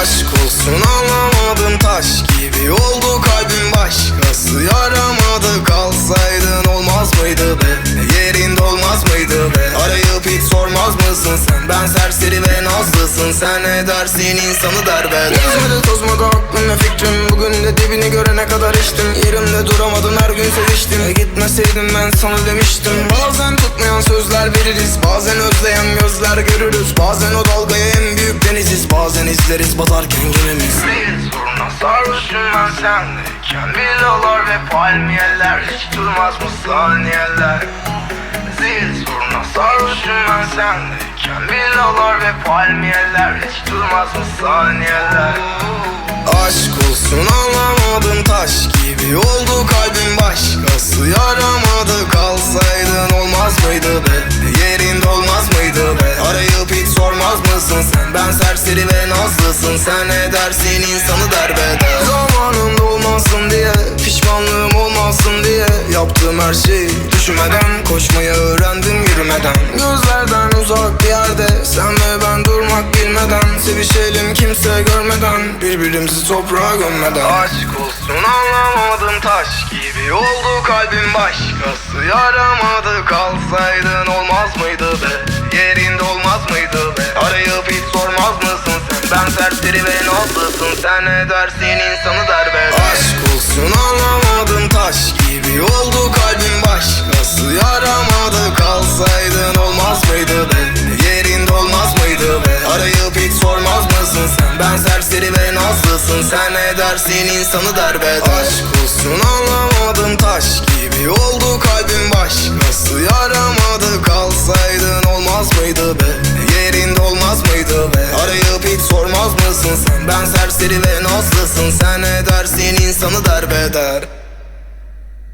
Aşk olsun taş gibi oldu kalbim başkası. Yaramadı Kalsaydın olmaz mıydı be? Yerin dolmaz mıydı be? Arayıp hiç sormaz mısın sen? Ben serseri ve nazlısın. Sen ne dersin? İnsanı derbeder Yüzmedi tozmadı aklımla fikrim. Bugün de dibini görene kadar içtim. Yerimde duramadım her gün seviştim. Gitmeseydim ben sana demiştim. Bazen tutmayan sözler veririz Bazen özleyen gözler görürüz. Bazen o dalgaya en büyük deniziz Bazen izleriz batarken gemimiz. Değil soruna sarhoşum ben sendeyken Villalar ve palmiyeler Hiç durmaz mı saniyeler. Zil soruna sarhoşum ben sendeyken Villalar ve palmiyeler Hiç durmaz mı saniyeler. Aşk olsun anlamadım taş gibi oldu kalbim mısın sen. Ben serseri ve nazlısın. Sen ne dersin? İnsanı derbeder. Zamanında olmasın diye pişmanlığım olmasın diye Yaptığım her şeyi düşünmeden koşmayı öğrendim yürümeden. Gözlerden uzak bir yerde sen ve ben durmak bilmeden Sevişelim kimse görmeden birbirimizi toprağa gömmeden. Aşk olsun anlamadım taş gibi Oldu kalbim başkası. Yaramadı kalsaydın olmaz mıydı be sen Ben serseri ve nazlısın Sen ne dersin? İnsanı derbeder Aşk olsun anlamadım. Taş gibi oldu kalbim. Başkası Yaramadı. Kalsaydın olmaz mıydı be? Yerinde olmaz mıydı be? Arayıp hiç sormaz mısın sen? Ben serseri ve nazlısın. Sen ne dersin? İnsanı derbeder Aşk olsun anlamadım. Taş gibi oldu kalbim sen. Ben serseri ve nazlısın Sen ne dersin insanı derbeder